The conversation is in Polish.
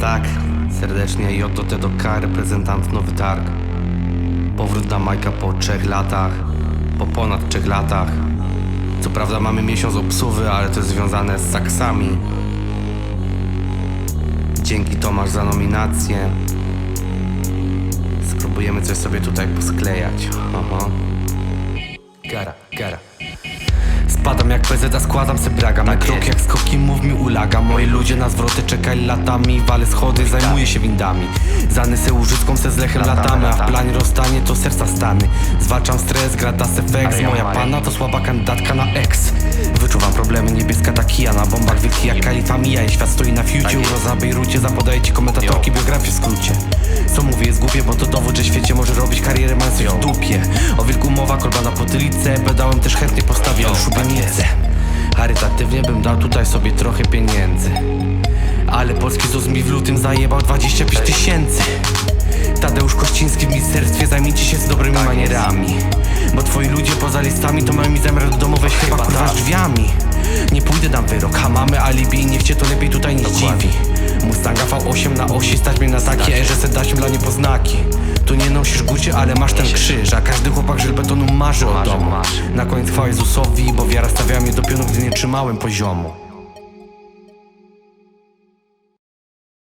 tak, serdecznie JT do K, reprezentant Nowy Targ. Powrót na Majka po trzech latach, po ponad trzech latach. Co prawda mamy miesiąc obsuwy, ale to jest związane z saksami. Dzięki Tomasz za nominację. Spróbujemy coś sobie tutaj posklejać. Aha. Gara, gara. Spadam jak PZ, a składam se braga. Na krok jak skoki, mów mi ulaga. Moi ludzie na zwroty czekali latami. Walę schody, zajmuję się windami. Zany se łużycką se z lechem latamy A w planie rozstanie to serca stany. Zwalczam stres, gratas efekt Moja pana to słaba kandydatka na ex Wyczuwam problemy, niebieska takija Na bombach wielki jak kalifa mija I świat stoi na fiucie, uroza Bejrucie Zapodaję ci komentatorki biografię w skrócie. Co mówię jest głupie, bo to dowód, że w świecie może robić karierę mając w dupie Potylicę Pedałem też chętnie postawię szubienicę. Charytatywnie bym dał tutaj sobie trochę pieniędzy. Ale polski ZUS mi w lutym zajebał 25 tysięcy. Tadeusz Kościński w ministerstwie Zajmijcie się z dobrymi manierami. Bo twoi ludzie poza listami To mają mi zamiar do domu chyba kurwa z drzwiami. Nie pójdę na wyrok, a mamy alibi I niech cię to lepiej tutaj nie dziwi. Mustanga V8 na osi Stać mnie na takie, że se dać dla niepoznaki nosisz gucie, ale masz ten krzyż A każdy chłopak żelbetonu marzy o domu. Na koniec chwała Jezusowi Bo wiara stawiała mnie do pionu, gdy nie trzymałem poziomu